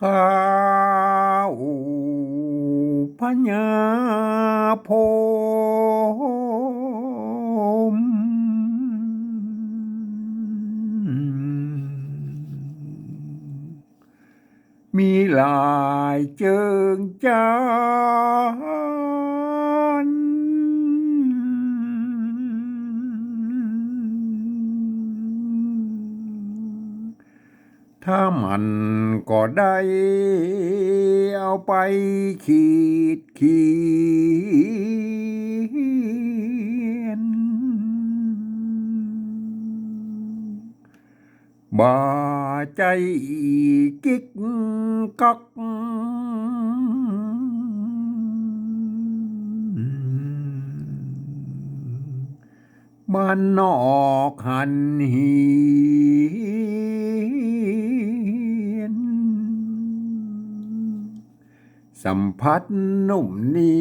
ข้าวพญาพมมีหลายเจิงจ้า ถ้ามันก็ได้เอาไปขีดเขียนบ่าใจกิ๊กกักบ้านนอกหันหี สัมผัสนุ่มเนี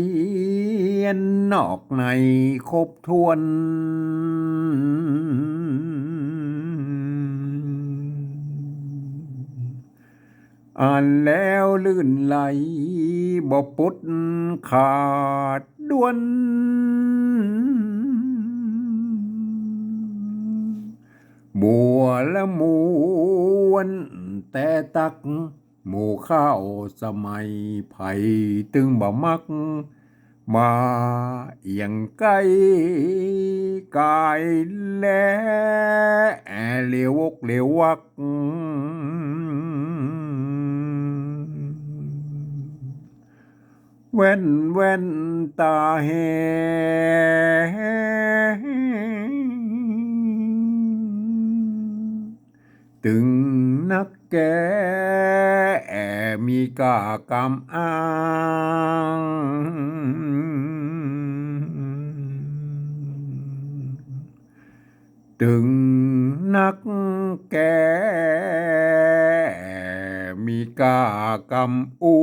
ยนนอกในครบทวน อ่านแล้วลื่นไหลบ่ปุดขาดด้วน บัวและมวนแต่ตัก หมู่ข้าวสมัยไผ่ตึงบ่มัก มาเอียงไกลกายแลเหลียวกเหลียววักแว่นแว่นตาแหตึง นักแกมีกากรรมอ้างตึงนักแกมีกากรรมอู